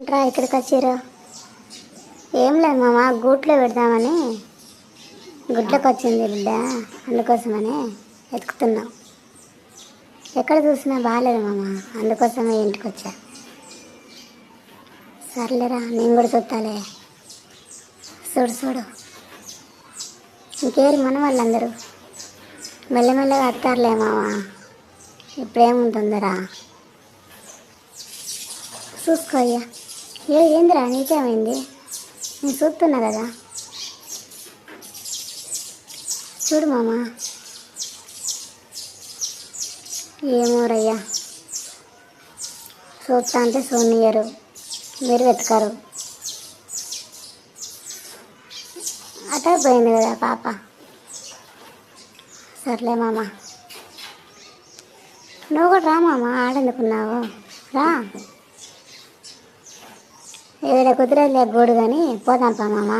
రా ఇక్కడికి వచ్చారు. ఏం లేదు మామ గూట్లో పెడదామని. గుడ్లకు వచ్చింది బిడ్డ అందుకోసమని వెతుకుతున్నాం. ఎక్కడ చూసినా బాగాలేదు మామ అందుకోసమే ఇంటికి వచ్చా. సర్లేరా నేను కూడా చూస్తాలే చూడు చూడు. ఇంకేరు మన వాళ్ళందరూ మెల్లమెల్లగా వస్తారులే మామ. ఇప్పుడేముంటుందరా? చూసుకో అయ్యా. ఏ ఏందిరా నీకేమైంది? నేను చూస్తున్నా కదా? చూడు మామ. ఏమోరయ్యా చూస్తా అంటే సోనియరు మీరు వెతకరు. అటే పోయింది కదా పాప. సర్లే మామ. నువ్వు కూడా రా మామ ఆడెందుకున్నావు? రా. ఏడ కుదిరేలే గూడు కానీ పోదాం పా మామ.